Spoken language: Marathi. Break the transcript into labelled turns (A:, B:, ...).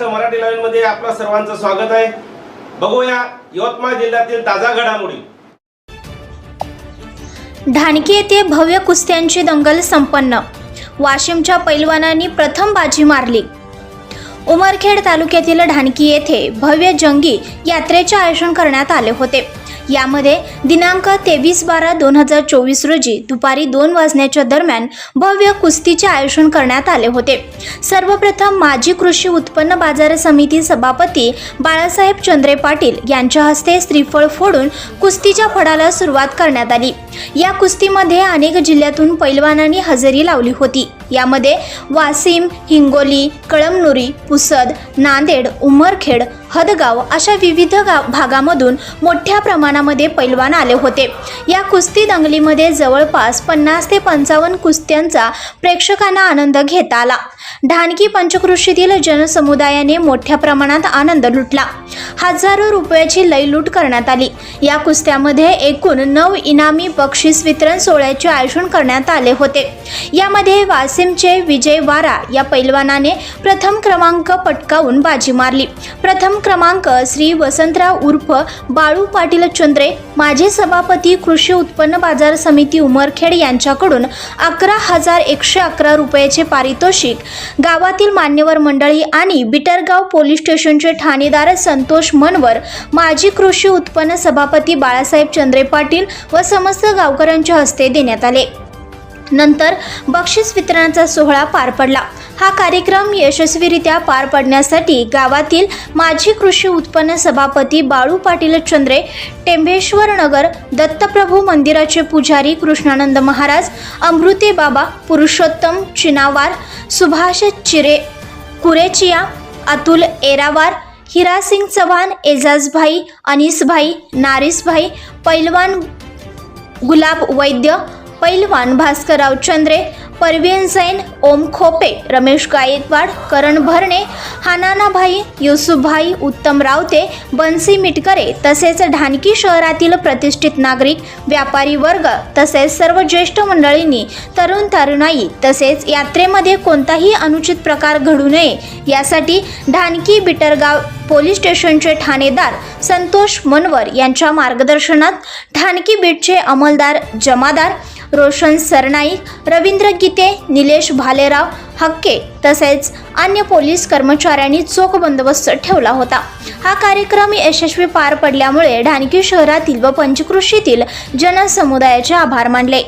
A: आजच्या मराठी लाईव्हमध्ये आपलं सर्वांचं स्वागत आहे. बघूया यवतमाळ जिल्ह्यातील ताजा घडामोडी.
B: ढाणकी येथे भव्य कुस्त्यांची दंगल संपन्न. वाशिमच्या पैलवानांनी प्रथम बाजी मारली. उमरखेड तालुक्यातील ढाणकी येथे भव्य जंगी यात्रेचे आयोजन करण्यात आले होते. यामध्ये दिनांक तेवीस बारा दोन हजार चोवीस रोजी दुपारी दोन वाजण्याच्या दरम्यान भव्य कुस्तीचे आयोजन करण्यात आले होते. सर्वप्रथम माजी कृषी उत्पन्न बाजार समिती सभापती बाळासाहेब चंद्रे पाटील यांच्या हस्ते श्रीफळ फोडून कुस्तीच्या फडाला सुरुवात करण्यात आली. या कुस्तीमध्ये अनेक जिल्ह्यातून पैलवानांनी हजेरी लावली होती. यामध्ये वासिम हिंगोली कळमनुरी पुसद नांदेड उमरखेड हदगाव अशा विविध गाव भागामधून मोठ्या प्रमाणामध्ये पैलवान आले होते. या कुस्ती दंगलीमध्ये जवळपास पन्नास ते पंचावन्न कुस्त्यांचा प्रेक्षकांना आनंद घेता आला. ढानकी पंचकृषीतील जनसमुदायाने मोठ्या प्रमाणात आनंद लुटला. हजारो रुपयाची लयलूट करण्यात आली. या कुस्त्यामध्ये एकूण नऊ इनामी बक्षीस वितरण सोहळ्याचे आयोजन करण्यात आले होते. यामध्ये वासिमचे विजय वारा या पैलवानाने प्रथम क्रमांक पटकावून बाजी मारली. प्रथम क्रमांक श्री वसंतराव उर्फ बाळू पाटील चंद्रे माजी सभापती कृषी उत्पन्न बाजार समिती उमरखेड यांच्याकडून अकरा हजार एकशे अकरा रुपयाचे पारितोषिक गावातील मान्यवर मंडळी आणि बिटरगाव पोलीस स्टेशनचे ठाणेदार संतोष मनवर माजी कृषी उत्पन्न सभापती बाळासाहेब चंद्रे पाटील व समस्त गावकऱ्यांच्या हस्ते देण्यात आले. नंतर बक्षीस वितरणाचा सोहळा पार पडला. हा कार्यक्रम यशस्वीरित्या पार पडण्यासाठी गावातील माजी कृषी उत्पन्न सभापती बाळू पाटील चंद्रे टेंभेश्वर नगर दत्तप्रभू मंदिराचे पुजारी कृष्णानंद महाराज अमृते बाबा पुरुषोत्तम चिनावार सुभाष चिरे कुरेचिया अतुल एरावार हिरासिंग चव्हाण एजाजभाई अनिसभाई नारिसभाई पैलवान गुलाब वैद्य पैलवान भास्करराव चंद्रे परवीन जैन ओम खोपे रमेश गायकवाड करण भरणे हानानाभाई युसुफभाई उत्तम रावते बन्सी मिटकरे तसेच ढानकी शहरातील प्रतिष्ठित नागरिक व्यापारी वर्ग तसेच सर्व ज्येष्ठ मंडळींनी तरुण तरुणाई तसेच यात्रेमध्ये कोणताही अनुचित प्रकार घडू नये यासाठी ढानकी बिटरगाव पोलीस स्टेशनचे ठाणेदार संतोष मनवर यांच्या मार्गदर्शनात ढानकी बीटचे अंमलदार जमादार रोशन सरनाईक रवींद्र गीते निलेश भालेराव हक्के तसेच अन्य पोलीस कर्मचाऱ्यांनी चोख बंदोबस्त ठेवला होता. हा कार्यक्रम यशस्वी पार पडल्यामुळे ढाणकी शहरातील व पंचकृषीतील जनसमुदायाचे आभार मानले.